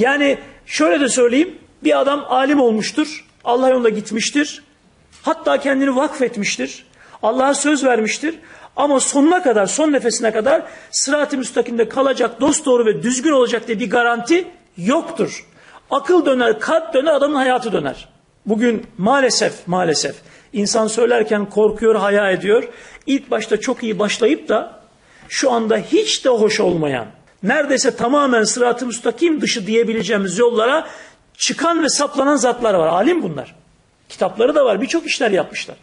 Yani şöyle de söyleyeyim. Bir adam alim olmuştur. Allah yolunda gitmiştir. Hatta kendini vakfetmiştir. Allah'a söz vermiştir. Ama sonuna kadar, son nefesine kadar sırat-ı müstakimde kalacak, dost doğru ve düzgün olacak diye bir garanti yoktur. Akıl döner, kalp döner, adamın hayatı döner. Bugün maalesef, maalesef insan söylerken korkuyor, haya ediyor. İlk başta çok iyi başlayıp da şu anda hiç de hoş olmayan, neredeyse tamamen sırat-ı müstakim dışı diyebileceğimiz yollara çıkan ve saplanan zatlar var. Alim bunlar. Kitapları da var, birçok işler yapmışlar.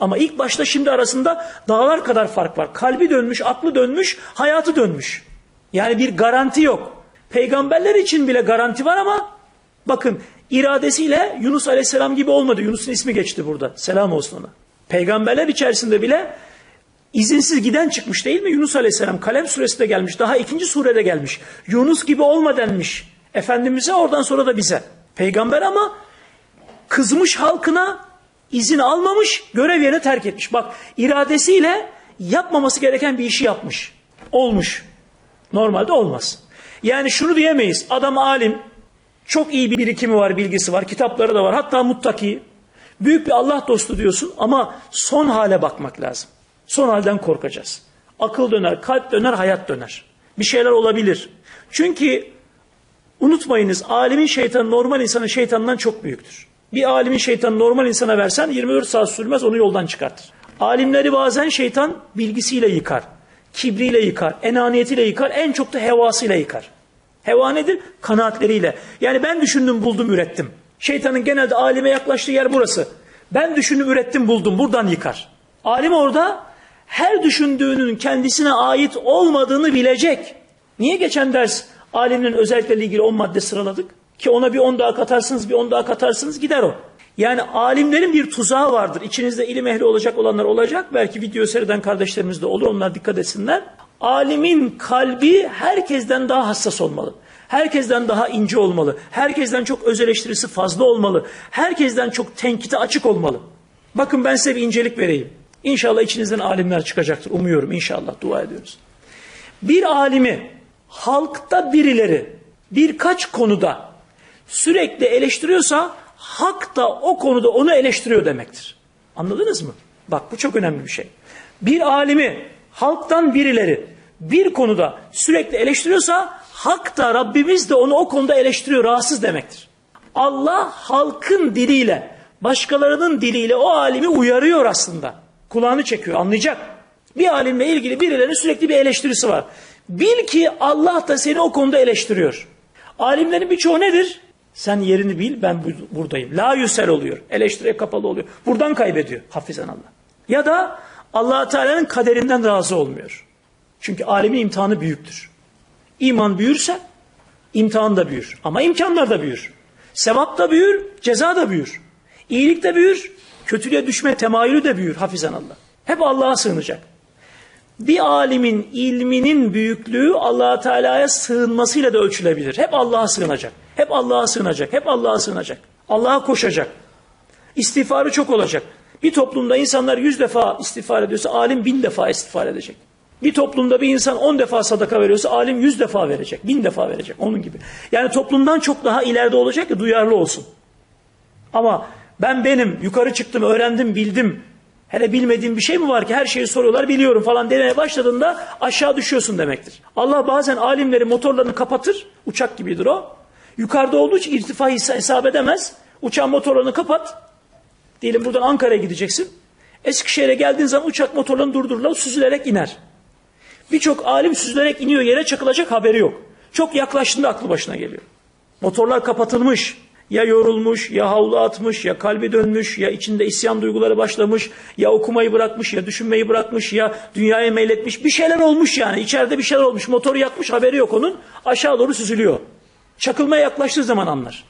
Ama ilk başta şimdi arasında dağlar kadar fark var. Kalbi dönmüş, aklı dönmüş, hayatı dönmüş. Yani bir garanti yok. Peygamberler için bile garanti var ama bakın iradesiyle Yunus Aleyhisselam gibi olmadı. Yunus'un ismi geçti burada. Selam olsun ona. Peygamberler içerisinde bile izinsiz giden çıkmış değil mi? Yunus Aleyhisselam Kalem suresinde gelmiş. Daha ikinci surede gelmiş. Yunus gibi olma denmiş. Efendimiz'e oradan sonra da bize. Peygamber ama kızmış halkına izin almamış, görev yerini terk etmiş. Bak iradesiyle yapmaması gereken bir işi yapmış. Olmuş. Normalde olmaz. Yani şunu diyemeyiz. Adam alim, çok iyi bir birikimi var, bilgisi var, kitapları da var. Hatta muttaki, büyük bir Allah dostu diyorsun ama son hale bakmak lazım. Son halden korkacağız. Akıl döner, kalp döner, hayat döner. Bir şeyler olabilir. Çünkü unutmayınız alimin şeytanı normal insanın şeytanından çok büyüktür. Bir alimin şeytanı normal insana versen 24 saat sürmez onu yoldan çıkartır. Alimleri bazen şeytan bilgisiyle yıkar. Kibriyle yıkar, enaniyetiyle yıkar, en çok da hevasıyla yıkar. Heva nedir? Kanaatleriyle. Yani ben düşündüm, buldum, ürettim. Şeytanın genelde alime yaklaştığı yer burası. Ben düşündüm, ürettim, buldum. Buradan yıkar. Alim orada her düşündüğünün kendisine ait olmadığını bilecek. Niye geçen ders alimlerin özellikle ilgili 10 madde sıraladık? Ki ona bir 10 daha katarsınız, bir 10 daha katarsınız gider o. Yani alimlerin bir tuzağı vardır. İçinizde ilim ehli olacak olanlar olacak. Belki video seyreden kardeşlerimiz de olur. Onlar dikkat etsinler. Alimin kalbi herkesten daha hassas olmalı. Herkesten daha ince olmalı. Herkesten çok öz fazla olmalı. Herkesten çok tenkite açık olmalı. Bakın ben size bir incelik vereyim. İnşallah içinizden alimler çıkacaktır. Umuyorum inşallah dua ediyoruz. Bir alimi halkta birileri birkaç konuda sürekli eleştiriyorsa hak da o konuda onu eleştiriyor demektir. Anladınız mı? Bak bu çok önemli bir şey. Bir alimi halktan birileri bir konuda sürekli eleştiriyorsa hak da Rabbimiz de onu o konuda eleştiriyor, rahatsız demektir. Allah halkın diliyle, başkalarının diliyle o alimi uyarıyor aslında. Kulağını çekiyor, anlayacak. Bir alimle ilgili birilerinin sürekli bir eleştirisi var. Bil ki Allah da seni o konuda eleştiriyor. Alimlerin birçoğu nedir? Sen yerini bil ben buradayım. La yüsel oluyor. Eleştiriye kapalı oluyor. Buradan kaybediyor hafizan Allah. Ya da allah Teala'nın kaderinden razı olmuyor. Çünkü alimin imtihanı büyüktür. İman büyürse imtihan da büyür. Ama imkanlar da büyür. Sevap da büyür, ceza da büyür. İyilik de büyür, kötülüğe düşme temayülü de büyür hafizan Allah. Hep Allah'a sığınacak. Bir alimin ilminin büyüklüğü allah Teala'ya sığınmasıyla da ölçülebilir. Hep Allah'a sığınacak. Hep Allah'a sığınacak. Hep Allah'a sığınacak. Allah'a koşacak. İstiğfarı çok olacak. Bir toplumda insanlar yüz defa istiğfar ediyorsa alim bin defa istiğfar edecek. Bir toplumda bir insan on defa sadaka veriyorsa alim yüz defa verecek. Bin defa verecek. Onun gibi. Yani toplumdan çok daha ileride olacak ki duyarlı olsun. Ama ben benim yukarı çıktım öğrendim bildim. Hele bilmediğim bir şey mi var ki her şeyi soruyorlar biliyorum falan demeye başladığında aşağı düşüyorsun demektir. Allah bazen alimleri motorlarını kapatır. Uçak gibidir o. Yukarıda olduğu için irtifa hesap edemez. Uçağın motorlarını kapat. Diyelim buradan Ankara'ya gideceksin. Eskişehir'e geldiğin zaman uçak motorlarını durdururlar, süzülerek iner. Birçok alim süzülerek iniyor yere çakılacak haberi yok. Çok yaklaştığında aklı başına geliyor. Motorlar kapatılmış. Ya yorulmuş, ya havlu atmış, ya kalbi dönmüş, ya içinde isyan duyguları başlamış, ya okumayı bırakmış, ya düşünmeyi bırakmış, ya dünyaya meyletmiş. Bir şeyler olmuş yani. İçeride bir şeyler olmuş. Motoru yakmış, haberi yok onun. Aşağı doğru süzülüyor. Çakılmaya yaklaştığı zaman anlar.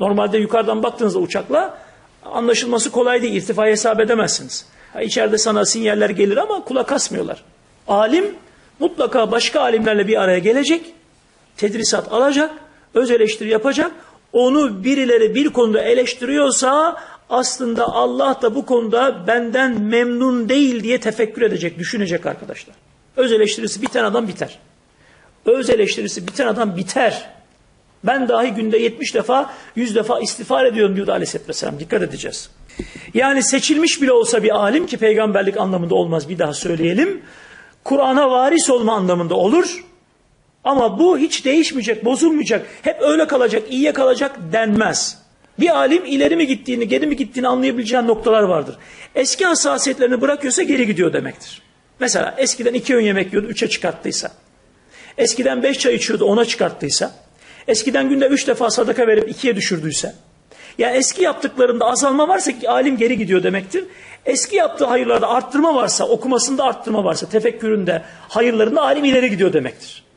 Normalde yukarıdan baktığınızda uçakla anlaşılması kolay değil. İrtifayı hesap edemezsiniz. Ha, içeride sana sinyaller gelir ama kulak asmıyorlar. Alim mutlaka başka alimlerle bir araya gelecek, tedrisat alacak, öz eleştiri yapacak. Onu birileri bir konuda eleştiriyorsa aslında Allah da bu konuda benden memnun değil diye tefekkür edecek, düşünecek arkadaşlar. Öz eleştirisi biten adam biter. Öz eleştirisi biten adam biter. Ben dahi günde 70 defa 100 defa istiğfar ediyorum diyordu aleyhisselatü vesselam. Dikkat edeceğiz. Yani seçilmiş bile olsa bir alim ki peygamberlik anlamında olmaz bir daha söyleyelim. Kur'an'a varis olma anlamında olur. Ama bu hiç değişmeyecek, bozulmayacak, hep öyle kalacak, iyiye kalacak denmez. Bir alim ileri mi gittiğini, geri mi gittiğini anlayabileceği noktalar vardır. Eski hassasiyetlerini bırakıyorsa geri gidiyor demektir. Mesela eskiden iki öğün yemek yiyordu, üçe çıkarttıysa. Eskiden beş çay içiyordu, ona çıkarttıysa. Eskiden günde üç defa sadaka verip ikiye düşürdüyse. Yani eski yaptıklarında azalma varsa ki alim geri gidiyor demektir. Eski yaptığı hayırlarda arttırma varsa, okumasında arttırma varsa, tefekküründe, hayırlarında alim ileri gidiyor demektir.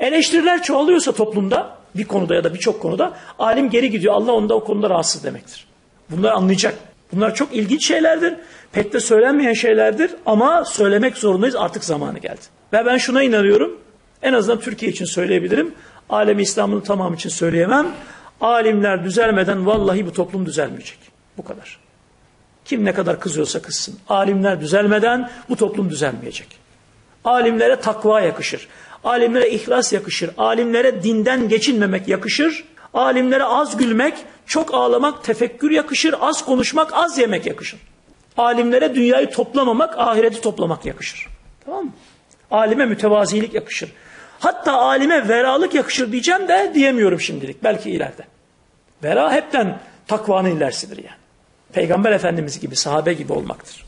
Eleştiriler çoğalıyorsa toplumda bir konuda ya da birçok konuda alim geri gidiyor. Allah onda o konuda rahatsız demektir. Bunları anlayacak. Bunlar çok ilginç şeylerdir. Pek de söylenmeyen şeylerdir ama söylemek zorundayız artık zamanı geldi. Ve ben şuna inanıyorum. En azından Türkiye için söyleyebilirim. Alemi İslam'ın tamamı için söyleyemem. Alimler düzelmeden vallahi bu toplum düzelmeyecek. Bu kadar. Kim ne kadar kızıyorsa kızsın. Alimler düzelmeden bu toplum düzelmeyecek. Alimlere takva yakışır. Alimlere ihlas yakışır. Alimlere dinden geçinmemek yakışır. Alimlere az gülmek, çok ağlamak, tefekkür yakışır. Az konuşmak, az yemek yakışır. Alimlere dünyayı toplamamak, ahireti toplamak yakışır. Tamam mı? Alime mütevazilik yakışır. Hatta alime veralık yakışır diyeceğim de diyemiyorum şimdilik. Belki ileride. Vera hepten takvanın ilerisidir yani. Peygamber Efendimiz gibi, sahabe gibi olmaktır.